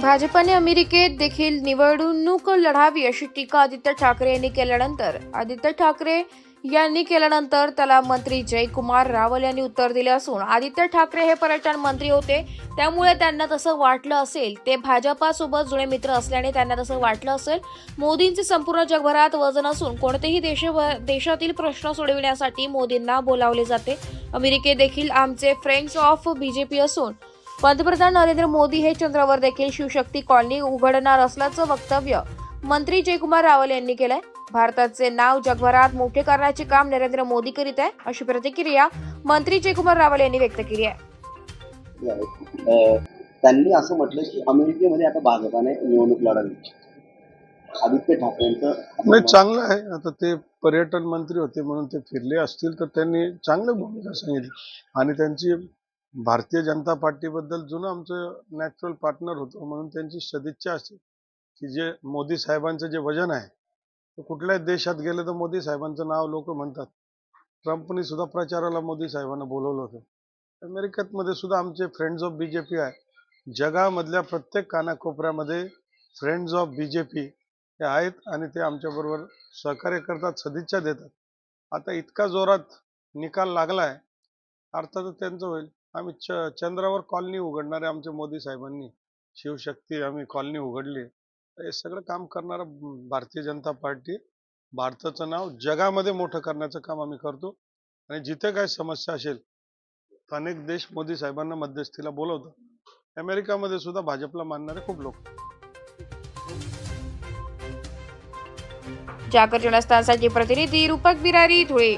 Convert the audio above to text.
भाजपाने अमेरिकेत देखील निवडणूक लढावी अशी टीका आदित्य ठाकरे यांनी केल्यानंतर आदित्य ठाकरे यांनी केल्यानंतर त्याला मंत्री जयकुमार रावल यांनी उत्तर दिले असून आदित्य ठाकरे हे पर्यटन मंत्री होते. त्यामुळे त्यांना तसं वाटलं असेल ते भाजपासोबत जुळे मित्र असल्याने त्यांना तसं वाटलं असेल. मोदींचे संपूर्ण जगभरात वजन असून कोणतेही देश देशातील प्रश्न सोडविण्यासाठी मोदींना बोलावले जाते. अमेरिकेत देखील आमचे फ्रेंड्स ऑफ बीजेपी असून पंतप्रधान नरेंद्र मोदी हे चंद्रावर देखील शिवशक्ती कॉलनी उघडणार असल्याचं वक्तव्य मंत्री जयकुमार रावल यांनी केलंय. भारताचे नाव जगभरात मोठे करण्याचे काम नरेंद्र मोदी करीत आहे अशी प्रतिक्रिया मंत्री जयकुमार रावल यांनी व्यक्त केली आहे. त्यांनी असं म्हटलं की अमेरिकेमध्ये आता भाजपाने निवडणूक लढवली. आदित्य ठाकरेंचं नाही चांगलं आहे. आता ते पर्यटन मंत्री होते म्हणून ते फिरले असतील तर त्यांनी चांगलं भूमिका सांगितली. आणि त्यांची भारतीय जनता पार्टीबद्दल जुनं आमचं नॅचरल पार्टनर होतं म्हणून त्यांची सदिच्छा असते की जे मोदी साहेबांचं जे वजन आहे ते कुठल्याही देशात गेलं तर मोदी साहेबांचं नाव लोक म्हणतात. ट्रम्पनी सुद्धा प्रचाराला मोदी साहेबांना बोलवलं होतं. अमेरिकेतमध्ये सुद्धा आमचे friends of B J P आहे. जगामधल्या प्रत्येक कानाकोपऱ्यामध्ये friends of B J P हे आहेत आणि ते आमच्याबरोबर सहकार्य करतात सदिच्छा देतात. आता इतका जोरात निकाल लागला आहे अर्थातच त्यांचं होईल. आम्ही च चंद्रावर कॉलनी उघडणारे आमचे मोदी साहेबांनी शिवशक्ती आम्ही कॉलनी उघडली. हे सगळं काम करणारं भारतीय जनता पार्टी भारताचं नाव जगामध्ये मोठं करण्याचं काम आम्ही करतो. आणि जिथे काही समस्या असेल अनेक देश मोदी साहेबांना मध्यस्थीला बोलवतात. अमेरिकामध्ये सुद्धा भाजपला मानणारे खूप लोक जागर जनस्थानसाठी प्रतिनिधी रूपक बिरारी धुळे.